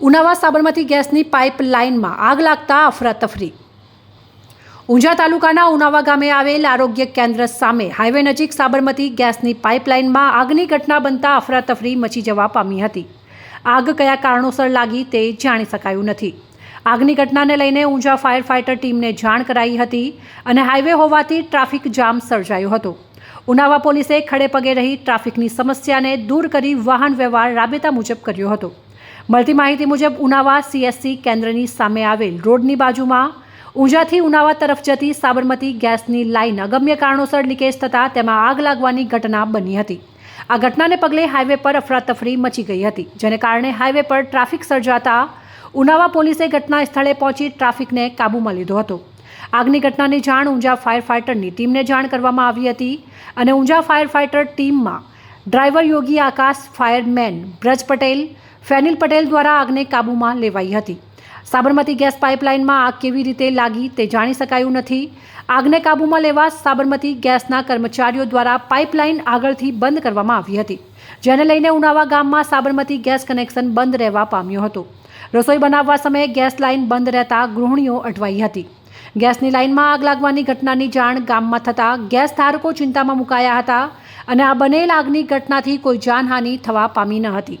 ઉનાવા સાબરમતી ગેસની પાઇપ લાઇનમાં આગ લાગતા અફરાતફરી. ઊંઝા તાલુકાના ઉનાવા ગામે આવેલ આરોગ્ય કેન્દ્ર સામે હાઈવે નજીક સાબરમતી ગેસની પાઇપલાઇનમાં આગની ઘટના બનતા અફરાતફરી મચી જવા પામી હતી. આગ કયા કારણોસર લાગી તે જાણી શકાયું નથી. આગની ઘટનાને લઈને ઊંઝા ફાયર ફાઇટર ટીમને જાણ કરાઈ હતી અને હાઈવે હોવાથી ટ્રાફિક જામ સર્જાયો હતો. ઉનાવા પોલીસે ખડે પગે રહી ટ્રાફિકની સમસ્યાને દૂર કરી વાહન વ્યવહાર રાબેતા મુજબ કર્યો હતો. મળતી માહિતી મુજબ ઉનાવા સીએસસી કેન્દ્રની સામે આવેલ રોડની બાજુમાં ઊંઝાથી ઉનાવા તરફ જતી સાબરમતી ગેસની લાઇન અગમ્ય કારણોસર લીકેજ થતાં તેમાં આગ લાગવાની ઘટના બની હતી. આ ઘટનાને પગલે હાઈવે પર અફરાતફરી મચી ગઈ હતી, જેને કારણે હાઈવે પર ટ્રાફિક સર્જાતા ઉનાવા પોલીસે ઘટના સ્થળે પહોંચી ટ્રાફિકને કાબૂમાં લીધો હતો. આગની ઘટનાની જાણ ઊંઝા ફાયર ફાઇટરની ટીમને જાણ કરવામાં આવી હતી અને ઊંઝા ફાયર ફાઇટર ટીમમાં ડ્રાઈવર યોગી આકાશ, ફાયરમેન બ્રજ પટેલ ફેનિલ પટેલ દ્વારા આગને કાબૂમાં લેવાઈ હતી. સાબરમતી ગેસ પાઇપલાઇનમાં આગ કેવી રીતે લાગી તે જાણી શકાયું નથી. આગને કાબૂમાં લેવા સાબરમતી ગેસના કર્મચારીઓ દ્વારા પાઇપલાઇન આગળથી બંધ કરવામાં આવી હતી, જેને લઈને ઉનાવા ગામમાં સાબરમતી ગેસ કનેક્શન બંધ રહેવા પામ્યો હતો. રસોઈ બનાવવા સમયે ગેસ લાઇન બંધ રહેતા ગૃહિણીઓ અટવાઈ હતી. ગેસની લાઇનમાં આગ લાગવાની ઘટનાની જાણ ગામમાં થતાં ગેસ ધારકો ચિંતામાં મુકાયા હતા અને આ બનેલ આગની ઘટનાથી કોઈ જાનહાનિ થવા પામી ન હતી.